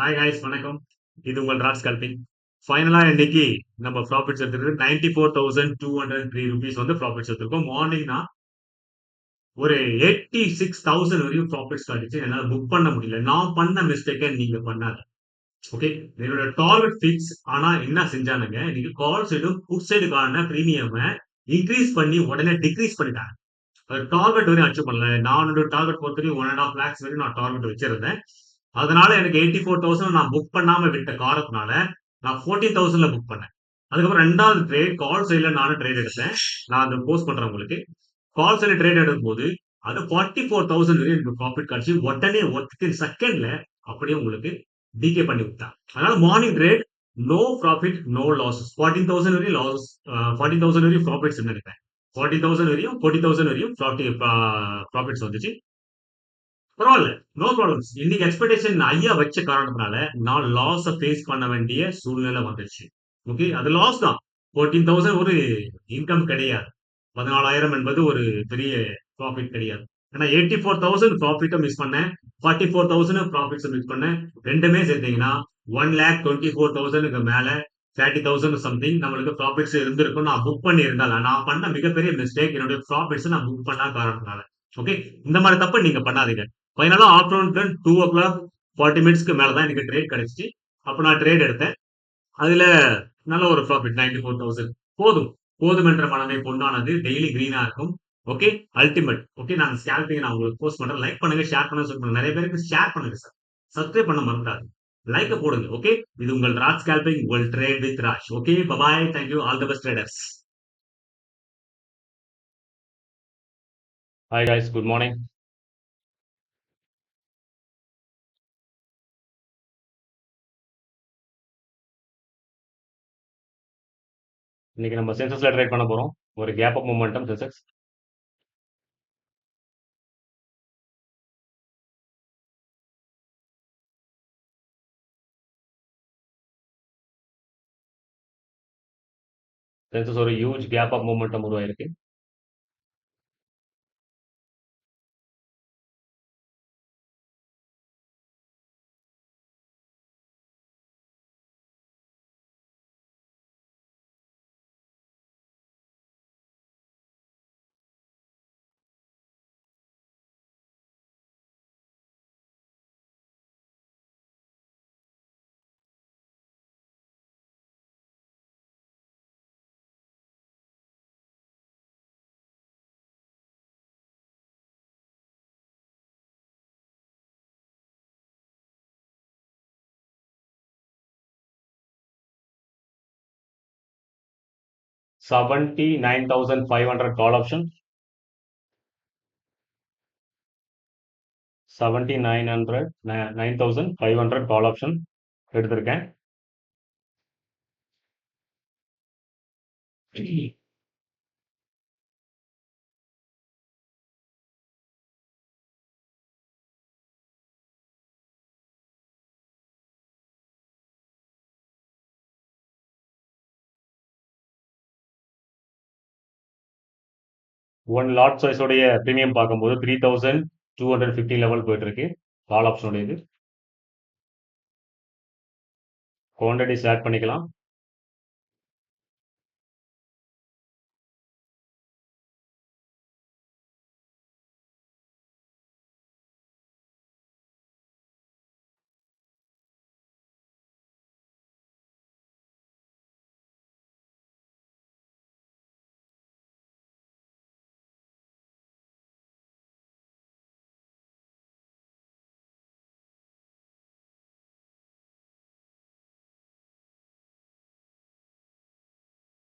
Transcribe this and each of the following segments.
Hi guys வணக்கம். இது உங்கள் ராஜ் கல்பிங் ஃபைனலா இன்னைக்கு நம்ம profits எடுத்துருக்கு ninety four thousand two hundred three rupees வந்து ப்ராஃபிட்ஸ் எடுத்துருக்கோம். மார்னிங்னா ஒரு எயிட்டி சிக்ஸ் தௌசண்ட் வரையும் ப்ராஃபிட்ஸ் காட்டுச்சு. என்னால் புக் பண்ண முடியல. நான் பண்ண மிஸ்டேக்கை நீங்க பண்ணாத. ஓகே என்னோட டார்கெட் ஃபிக்ஸ் ஆனா என்ன செஞ்சானுங்க? இன்னைக்கு கால் சைடும் புட் சைடுக்கான ப்ரீமியம் இன்க்ரீஸ் பண்ணி உடனே டிக்ரீஸ் பண்ணிட்டாங்க. டார்கெட் வரையும் அச்சீவ் பண்ணல. நான் டார்கெட் பொறுத்த வரைக்கும் ஒன் அண்ட் ஆஃப் லேக்ஸ் வரையும் நான் டார்கெட் வச்சிருந்தேன். அதனால எனக்கு எயிட்டி ஃபோர் தௌசண்ட் நான் புக் பண்ணாம விட்ட காரணத்தினால நான் ஃபோர்டீன் தௌசண்ட்ல புக் பண்ணேன். அதுக்கப்புறம் ரெண்டாவது ட்ரேட் கால் சைட்ல நானும் ட்ரேட் எடுத்தேன். நான் அதை போஸ்ட் பண்றேன் உங்களுக்கு. கால் சைட்ல ட்ரேட் எடுக்கும் போது அது ஃபார்ட்டி ஃபோர் தௌசண்ட் வரையும் எனக்கு ப்ராஃபிட் கிடைச்சி உடனே ஒத்தின் செகண்ட்ல அப்படியே உங்களுக்கு டிகே பண்ணி விட்டான். அதனால morning trade no profit no losses forty thousand வரையும் லாஸ் ஃபார்ட்டி தௌசண்ட் வரையும் ப்ராஃபிட்ஸ் நினைப்பேன் ஃபார்ட்டி தௌசண்ட் வரையும் ஃபோர்ட்டி தௌசண்ட் வரையும் ப்ராஃபிட்ஸ் வந்துச்சு. பரவாயில்ல. நோ ப்ராப்ளம்ஸ் இன்னைக்கு எக்ஸ்பெக்டேஷன் ஐயா வச்ச காரணத்தினால நான் லாஸை ஃபேஸ் பண்ண வேண்டிய சூழ்நிலை வந்துச்சு ஓகே அது லாஸ் தான். ஃபோர்டீன் தௌசண்ட் ஒரு இன்கம் கிடையாது. பதினாலாயிரம் என்பது ஒரு பெரிய ப்ராஃபிட் கிடையாது. ஏன்னா எயிட்டி ஃபோர் தௌசண்ட் ப்ராஃபிட்டும் மிஸ் பண்ணேன். ஃபார்ட்டி ஃபோர் தௌசண்ட் ப்ராஃபிட்ஸும் மிஸ் பண்ணேன். ரெண்டுமே சேர்த்தீங்கன்னா ஒன் லேக் டுவெண்ட்டி ஃபோர் தௌசண்ட்க்கு மேல தேர்ட்டி தௌசண்ட் சம்திங் நம்மளுக்கு ப்ராஃபிட்ஸ் இருந்திருக்கும். நான் புக் பண்ணி இருந்தால நான் பண்ண மிகப்பெரிய மிஸ்டேக் என்னுடைய ப்ராஃபிட்ஸ் நான் புக் பண்ண காரணத்தினால. ஓகே இந்த மாதிரி தப்பு நீங்க பண்ணாதீங்க. ஃபைனலாக afternoon two o'clock forty மினிட்ஸ்க்கு மேல தான் எனக்கு ட்ரேட் கிடைச்சிச்சு. அப்போ நான் ட்ரேட் எடுத்தேன். அதுல நல்ல ஒரு ப்ராஃபிட் நைன்டி ஃபோர் தௌசண்ட் போதும். போதும் என்ற மனமே பொண்ணானது டெய்லி க்ரீனாக இருக்கும். ஓகே அல்டிமேட் ஓகே நான் ஸ்கேல்பிங் நான் உங்களுக்கு போஸ்ட் பண்றேன். லைக் பண்ணுங்க ஷேர் பண்ணுங்க சொல்லுங்க நிறைய பேருக்கு ஷேர் பண்ணுங்க சார் சப்ஸ்கிரைப் பண்ண மறந்துடாது லைக் போடுங்க. ஓகே இது உங்கள் ராஜ் ஸ்கேல்பிங் உங்கள் trade with Raj. Okay bye bye thank you all the best traders hi guys good morning இன்னைக்கு நம்ம சென்சஸ்ல ட்ரை பண்ண போறோம். ஒரு gap up momentum Sensex Sensex ஒரு ஹியூஜ் கேப் அப் மூமெண்டம் உருவாயிருக்கு. 79,500 call option. 7900 9500 கால் ஆப்ஷன் எடுத்திருக்கேன் ஒன் லாட் சைஸோடைய ப்ரீமியம் பார்க்கும்போது three thousand two hundred fifty level போயிட்டு இருக்கு கால் ஆப்ஷனுடைய இது குவான்டிட்டிஸ் ஆட் பண்ணிக்கலாம்.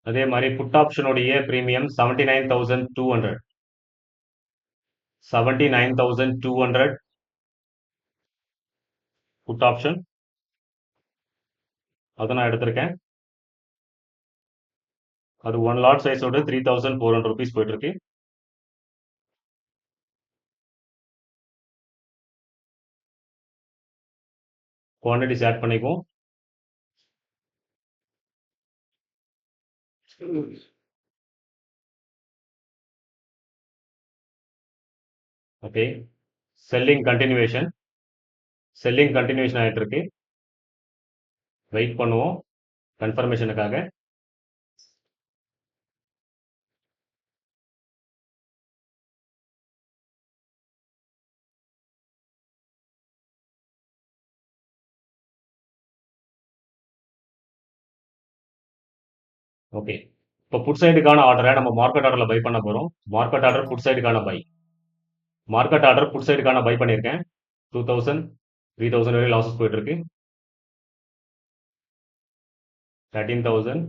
அதே மாதிரி put ஆப்ஷனுடைய premium seventy nine thousand two hundred seventy nine thousand two hundred put option அதை நான் எடுத்திருக்கேன். அது one lot சைஸோட three thousand four hundred rupees போயிட்டு இருக்கு குவான்டிட்டிஸ் ஆட் பண்ணிக்குவோம். Okay selling continuation selling continuation ஆயிட்டு இருக்கு வெயிட் பண்ணுவோம் கன்ஃபர்மேஷனுக்காக ஓகே இப்போ புட் சைடுக்கான ஆர்டரை நம்ம மார்க்கெட் ஆர்டரில் பை பண்ண போகிறோம் மார்க்கெட் ஆர்டர் புட் சைடுக்கான பை மார்க்கெட் ஆர்டர் புட் சைடுக்கான பை பண்ணியிருக்கேன் டூ தௌசண்ட் த்ரீ தௌசண்ட் வரையும் லாஸஸ் போயிட்டுருக்கு. Thirteen thousand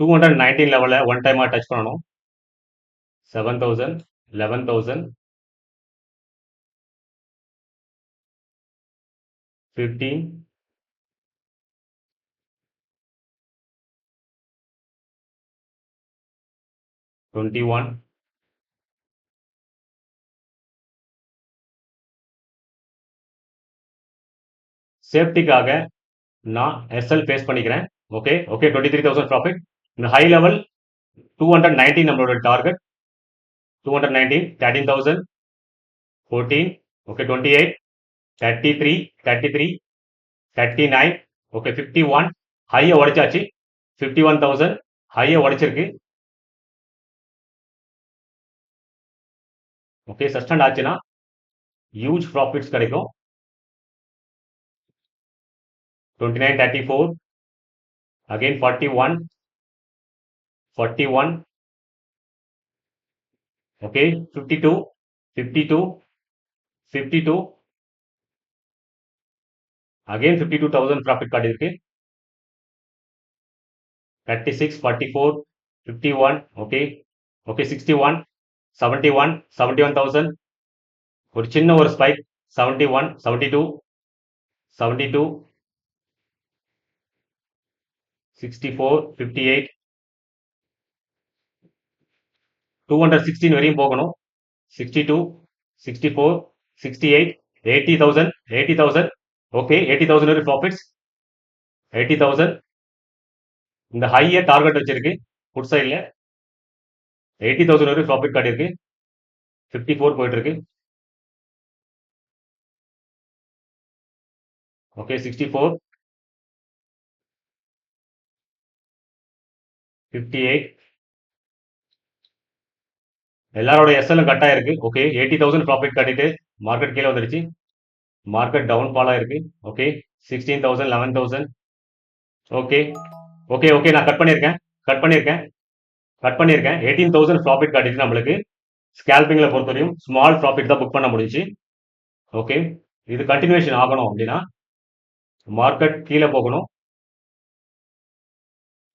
two hundred nineteen லெவலில் ஒன் டைமாக டச் பண்ணணும். Seven thousand eleven thousand fifteen twenty one சேஃப்டிக்காக நான் எஸ்எல் பேஸ் பண்ணிக்கிறேன். Okay okay twenty three thousand profit இந்த high level two hundred nineteen நம்மளோட target two hundred nineteen thirteen thousand fourteen okay twenty eight thirty three thirty three thirty nine okay fifty one ஹையை உடைச்சாச்சு. Fifty one thousand ஹையை உடைச்சிருக்கு. Okay sustained ಆಚೆನ huge profits करेगा 2934 again 41 41 okay 52 52 52 again 52000 profit card irukke 36 44 51 okay okay 61 seventy one seventy one thousand ஒரு சின்ன ஒரு spike seventy one seventy two seventy two sixty four fifty eight two hundred sixteen வரையும் போகணும். Sixty two sixty four sixty eight eighty thousand eighty thousand okay eighty thousand வரை profits eighty thousand இந்த ஹையை target வச்சிருக்கு. Good சைடில் eighty thousand வரைக்கும் profit காட்டியிருக்கு fifty four போயிட்டு இருக்கு. Okay sixty four fifty eight எல்லாரோட எஸ்எல்லும் கட் ஆயிருக்கு. ஓகே எயிட்டி தௌசண்ட் ப்ராஃபிட் காட்டிட்டு மார்க்கெட் கீழே வந்துருச்சு. மார்க்கெட் டவுன் ஃபால் ஆயிருக்கு. Okay sixteen thousand eleven thousand okay okay okay நான் கட் பண்ணியிருக்கேன். கட் பண்ணியிருக்கேன். கட் பண்ணியிருக்கேன் எயிட்டீன் தௌசண்ட் ப்ராஃபிட் காட்டிட்டு நம்மளுக்கு ஸ்கேல்பிங்கில் பொறுத்தவரையும் ஸ்மால் ப்ராஃபிட் தான் புக் பண்ண முடிஞ்சு ஓகே இது கண்டினியூஷன் ஆகணும் அப்படின்னா மார்க்கெட் கீழே போகணும்.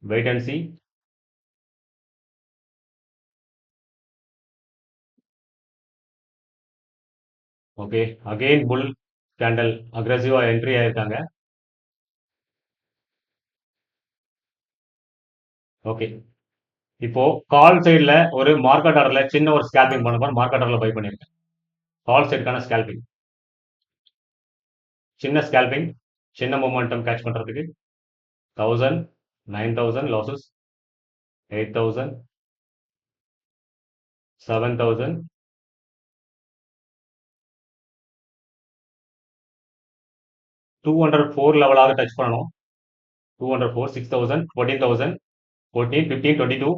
Wait and see okay again bull candle அக்ரஸிவாக entry ஆயிருக்காங்க. ஓகே இப்போ கால் சைடில் ஒரு மார்க்கெட் ஆர்டரில் சின்ன ஒரு ஸ்கேல்பிங் பண்ண மார்க்கெட் ஆர்டரில் பை பண்ணியிருக்கேன் கால் சைடுக்கான ஸ்கேல்பிங் சின்ன ஸ்கேல்பிங் சின்ன மொமெண்டம் கேட்ச் பண்ணுறதுக்கு thousand nine thousand losses eight thousand seven thousand two hundred four லெவலாக டச் பண்ணணும். Two hundred four six thousand fourteen thousand fourteen fifteen twenty two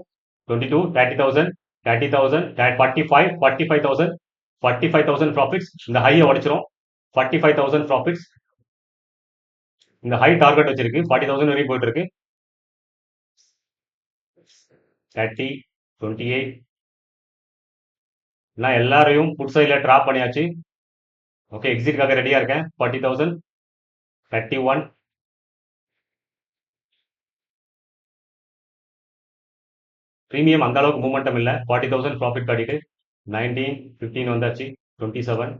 twenty two thirty thousand thirty thousand forty five forty five thousand forty five thousand profits இந்த ஹையை உடைச்சிரும். Forty five thousand profits இந்த high target வச்சிருக்கு. Forty thousand வரைக்கும் போயிட்டு இருக்கு thirty twenty eight நான் எல்லாரையும் புட் சைடில் ட்ராப் பண்ணியாச்சு. ஓகே எக்ஸிட்காக ரெடியாக இருக்கேன். Forty thousand thirty one premium அந்த அளவுக்கு மூமெண்டம் இல்லை. ஃபார்ட்டி தௌசண்ட் ப்ராஃபிட் காட்டிட்டு நைன்டீன் ஃபிஃப்டீன் வந்தாச்சு. Twenty seven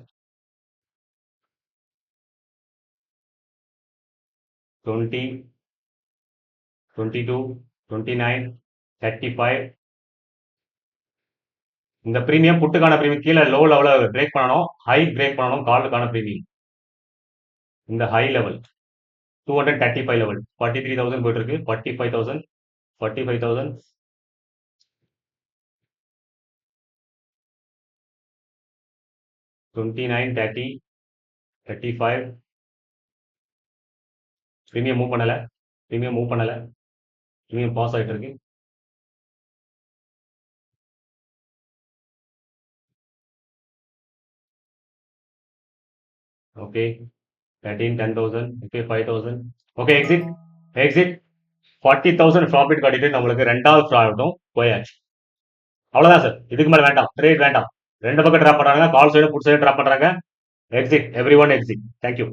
twenty twenty two twenty nine thirty five இந்த ப்ரீமியம் புட்டுக்கான ப்ரீமியம் கீழே லோ லெவலில் பிரேக் பண்ணணும். ஹை பிரேக் பண்ணணும். காலுக்கான ப்ரீமியம் இந்த high level two hundred thirty five level forty three thousand போயிட்டு இருக்கு. Forty five thousand forty five thousand twenty nine thirty thirty five premium move பண்ணலை. ப்ரீமியம் மூவ் பண்ணலை. ப்ரீமியம் பாஸ் ஆகிட்டு இருக்கு. Okay thirteen ten thousand okay five thousand okay exit exit forty thousand profit காட்டிட்டு நம்மளுக்கு ரெண்டாவது ப்ராஃபிட்டும் போயாச்சு. அவ்வளோதான் சார் இதுக்கு மேலே வேண்டாம். ட்ரேட் வேண்டாம். ரெண்டு பக்கம் ட்ராப் பண்ணுறாங்க call side put side drop பண்ணுறாங்க exit everyone exit thank you